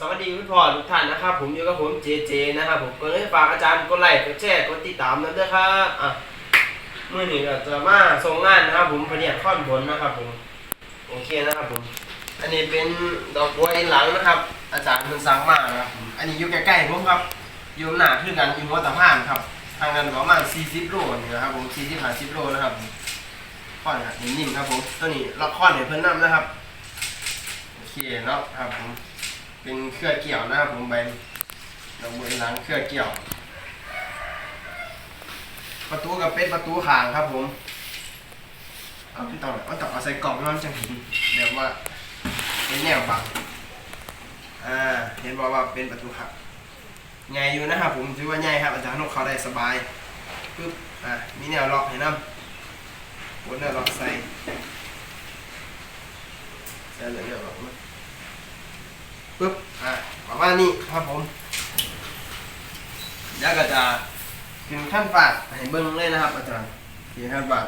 สวัสดีคุณพ่อทุกท่านนะครับ ผมอยู่กับผมเจเจนะครับผมก็เลยฝากอาจารย์กดไลค์กดแชร์กดติดตามนั่นด้วยครับอะเมื่อนี้ก็จะมาส่งงานนะครับ ผมพเนียดข้อนผลนะครับ ผมโอเคนะครับผม อันนี้เป็นดอกบัวเอ็นหลังนะครับ อาจารย์เพิ่นสั่งมานะครับผมอันนี้อยู่ใกล้ๆผมครับอยู่หน้าคือกันอยู่หัวตะพานครับทางกันประมาณ40โลนี่นะครับผม40 50โลนะครับผมข้อนครับนิ่มๆครับผมตัวนี้ล็อกข้อนให้เพิ่นนํนะครับโอเคเนาะครับผม เป็นเครือเกี่ยวนะครับผมใบดอกบัวหลังเครือเกี่ยว ประตูกับเป็นประตูขางครับผมเอาพี่ต่อเอาต่อเอาใส่กล่องน้ำจังเห็นเดี๋ยวว่าเป็นแนวบังอ่าเห็นบอกว่าเป็นประตูขางใหญ่อยู่นะครับผมถือว่าใหญ่ครับอาจารย์นกเขาได้สบายปึ๊บอ่ามีแนวล็อกให้น้ำบนแนวล็อกใส่ใส่เลยแนวล็อกมา ปึ๊บอะประมาณนี้ครับผมเดี๋ยวก็จะถึงขั้นฝาดให้เบิ้งเลยนะครับ อาจารย์ถึงขั้นฝาด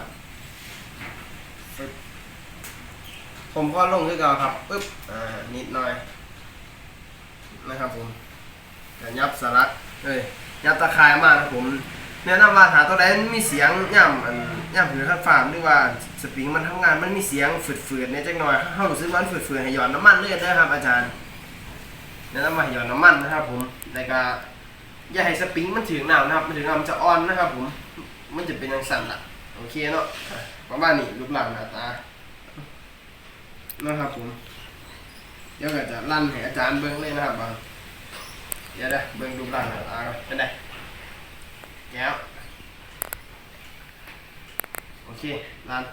ปึ๊บผมก็ลงคือเก่าครับปึ๊บอ่านิดหน่อยนะครับผมจะยับสลักเอ้ยยับตะข่ายมากครับผมแนะนำว่าถ้าตัวใดมันมีเสียงย่ำอันย่ำผือขั้นฝาดหรือว่าสปริงมันทำงานมันมีเสียงฝืดๆเนี่ยจักหน่อยเข้ารู้สึกว่ามันฝืดๆให้หย่อนน้ำมันเลยนะครับอาจารย์ แล้วน้ำมันหยอดน้ำมันนะครับ ผมแล้วก็อย่าให้สปริงมันถึงน้ำนะครับ มันถึงน้ำมันจะอ่อนนะครับ ผม มันจะเป็นอย่างสั่นละโอเคเนาะประมาณนี้รูปร่างหน้าตานะครับผมเดี๋ยวก็จะลั่นให้อาจารย์เบิ้งเลยนะครับบางเดี๋ยวนะเบิ้งรูปร่างหน้าตาเป็นไงแก้วโอเคลั่น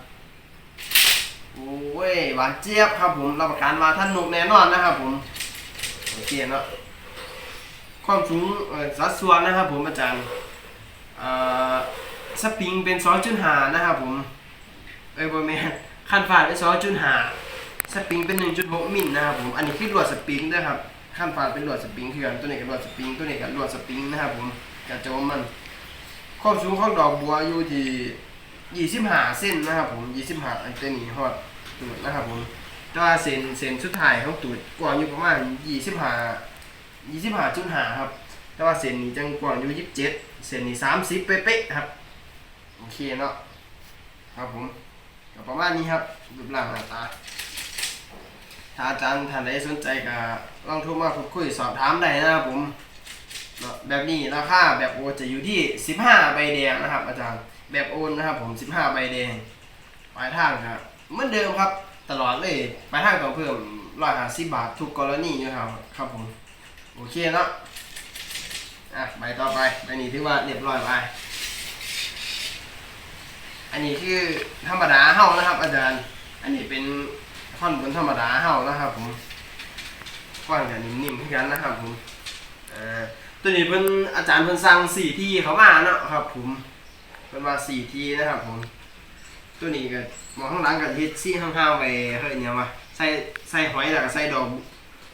โอ้ยหวานเจี๊ยบครับผมรับประกันมาท่านหนุกแน่นอนนะครับผม โอเคเนาะความสูงสัดส่วนนะครับผมอาจารย์สปริงเป็น2.5นะครับผมเอ้ยบ่แมนคันฟาดเป็น2.5สปริงเป็น1.6มิลนะครับผมอันนี้คือลวดสปริงนะครับคันฟาดเป็นลวดสปริงคือกันตัวนี้ก็ลวดสปริงตัวนี้ก็ลวดสปริงนะครับผมกระโจมมันความสูงของดอกบัวอยู่ที่25เส้นนะครับผม25ไอ้ตัวนี้ฮอดตูดนะครับผม แต่ว่าเส้นเส้นสุดท้ายของตูดกว้างอยู่ประมาณยี่สิบห้ายี่สิบห้าจุดห้าครับ แต่ว่าเส้นนี้จังกว้างอยู่ยี่สิบเจ็ดเส้นนี้สามสิบเป๊ะๆครับโอเคเนาะครับผมก็ประมาณนี้ครับรูปร่างหน้าตาถ้าอาจารย์ท่านใดสนใจก็ลองโทรมาพูดคุยสอบถามได้นะครับผมเนาะแบบนี้ราคาแบบโอนจะอยู่ที่ 15 ใบแดงนะครับ อาจารย์แบบโอนนะครับผม 15 ใบแดงปลายทางครับเหมือนเดิมครับ ตลอดเลยไปลายทางก็เพิ่มร้อยห้าสิบบาททุกกรณีอยู่ครับครับผมโอเคเนาะอะใบต่อไปใบนี้ถือว่าเรียบร้อยไปอันนี้คือธรรมดาเฮานะครับ อาจารย์ อันนี้เป็นค่อนบนธรรมดาเฮานะครับ ผมค่อนกับนิ่มๆเหมือนกันนะครับ ผมอ่าตัวนี้เป็นอาจารย์เพิ่นสั่งสี่ที่เขามาเนาะครับ ผมเป็นมาสี่ที่นะครับ ผม ตัวนี้ก็มองข้างหลังก็เฮ็ดซี่ข้างๆไปเฮ้ยเนี่ยวะใส่ใส่หอยแล้วก็ใส่ดอก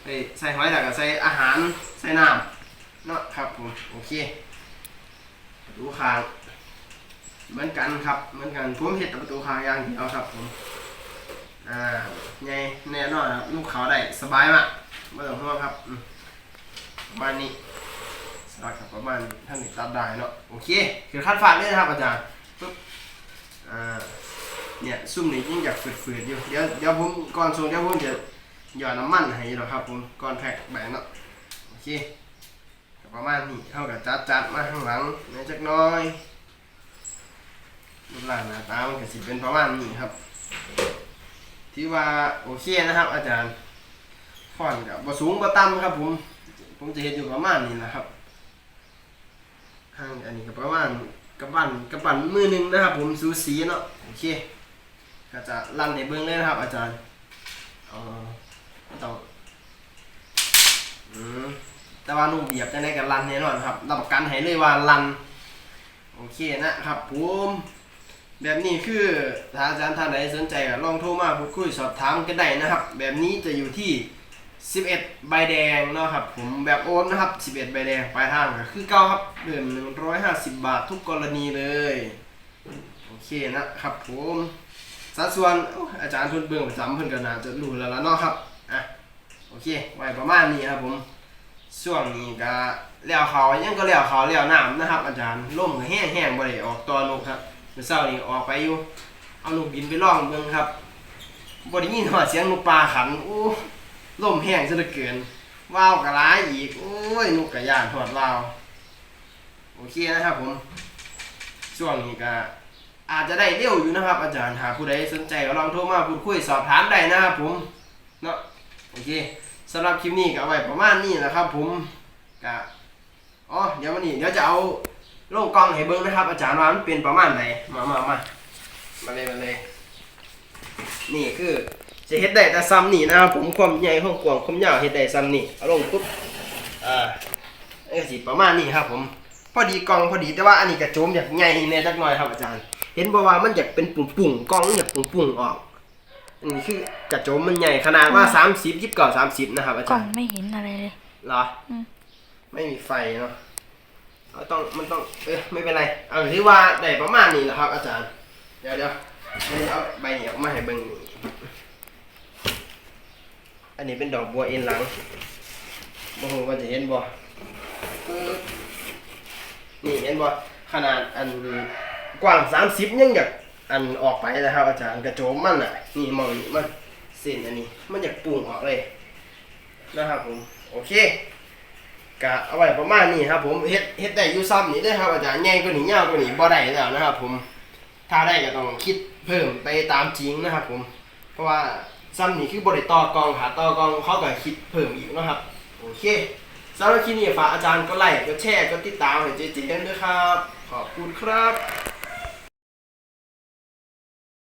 เอ้ยใส่หอยแล้วก็ใส่อาหารใส่น้ำเนาะครับผมโอเคประตูคางเหมือนกันครับเหมือนกันผมเฮ็ดแต่ประตูคางอย่างเดียวครับผมอ่าใหญ่แน่นอนครับลูกเขาได้สบายมากไม่ต้องห่วงครับมประมาณนี้สลักครับประมาณนี้ท่านอีกตัดได้เนาะโอเคคือขั้นฝากเลยนะครับอาจารย์ปึ๊บอ่า เนี่ยซุ่มนี่ยิ่งอยากฝืดๆอยู่เดี๋ยวเดี๋ยวผมก่อนส่งเดี๋ยวผมจะหยอดน้ำมันให้หรอกครับผมก่อนแพ็กแบ่งเนาะโอเคก็ประมาณนี้เท่ากับจัดจัดๆมาข้างหลังในจักน้อยรูปร่างหน้าตามันก็สิเป็นประมาณนี้ครับที่ว่าโอเคนะครับ อาจารย์ฟอนกับบสูงบต่ำครับ ผม ผมจะเห็นอยู่ประมาณนี้นะครับห่างอันนี้ก็ประมาณกระปั่นกระปั่นมือหนึ่งนะครับ ผมสูสีเนาะโอเค ก็จะรันในเบื้องเลยนะครับ อาจารย์เออต้องอืมแต่ว่านุ่มเบียบจะได้กับรันแน่นอนครับรับประกันให้เลยว่ารันโอเคนะครับผมแบบนี้คือถ้าอาจารย์ท่านใดสนใจก็ลองโทรมาพูดคุยสอบถามกันได้นะครับ แบบนี้จะอยู่ที่ 11 ใบแดงเนาะครับ ผมแบบโอนนะครับ 11 ใบแดงปลายทางก็คือเก้าครับเดือน150 บาททุกกรณีเลย โอเคนะครับผม สัดส่วนอาจารย์ทุนเบื้องประจำเพิ่นก็น่าจะรู้แล้วล่ะเนาะครับอะโอเค ไว้ประมาณนี้ครับผมช่วงนี้ก็เลี้ยวเขายังก็เลี้ยวเขาเลี้ยวน้ำนะครับ อาจารย์ล่มแห้งแห้งบ่ได้ออกตัวนกครับเมื่อเช้านี้ออกไปอยู่ เอานกบินไปล่องเบิ่งครับบ่ได้ยินหัวเสียงนกปลาขันอู้ล่มแห้งซะเหลือเกินว้าวกระหลายอีกโอ้ยนกกระยานทอดว้าวโอเคนะครับผมช่วงนี้ก็ อาจจะได้เร็วอยู่นะครับ อาจารย์หากผู้ใดสนใจก็ลองโทรมาพูดคุยสอบถามได้นะครับผมเนาะโอเคสำหรับคลิปนี้ก็เอาไว้ประมาณนี้แหละครับ ผมก็อ๋อเดี๋ยววันนี้เดี๋ยวจะเอาลงกล้องให้เบิ้งนะครับ อาจารย์ว่ามันเป็นประมาณไหนมามามามาเลยมาเลยนี่คือจะเฮ็ดได้แต่ซ้ำนี่นะครับผมความใหญ่ของกวางความยาวเฮ็ดได้ซ้ำนี่เอาลงปุ๊บอ่าเอ้สิประมาณนี้ครับ ผม พอดีกล่องพอดีแต่ว่าอันนี้กระโจมอยากใหญ่แน่จักหน่อยครับอาจารย์ เห็นบอกว่ามันอยากเป็นปุ่งปุ่งๆกล่องมันอยากปุ่งปุ่งๆออกอันนี้คือกระโจมมันใหญ่ขนาดว่าสามสิบยิบก่าสามสิบนะครับอากล่อจางรย์ไม่เห็นอะไรเลย เหรออมไม่มีไฟเนาะเอาต้องมันต้องเอ้ยไม่เป็นไรเอาถือว่าได้ประมาณนี้แหละครับ อาจารย์ เดี๋ยวเดี๋ยวเดี๋ยวเอาใบนี้ออกมาให้เบิ่งนี่อันนี้เป็นดอกบัวเอ็นหลังบ่ฮู้ว่าจะเห็นบ่ปึ๊บนี่เห็นบ่ขนาดอัน กว้าง30ยังอยากอันออกไปนะครับ อาจารย์กระโจมมันน่ะนี่มองนี่มันเส้นอันนี้ มันอยากปุ่งออกเลยนะครับผมโอเคกะเอาไว้ประมาณนี้ครับผมเฮ็ดเฮ็ดได้อยู่ซ้ำนี่เด้ครับอาจารย์ใหญ่กว่านี้ยาวกว่านี้บ่ได้แล้วนะครับ ผมถ้าได้ก็ต้องคิดเพิ่มไปตามจริงนะครับ ผม เพราะว่าซ้ำนี่คือบริต่อกองหาต่อกองเขาก็คิดเพิ่มอีกนะครับโอเคสำหรับคลิปนี้ฝากอาจารย์ก็ไลค์ก็แชร์ก็ติดตามให้เจเจกันด้วยครับ ขอบคุณครับ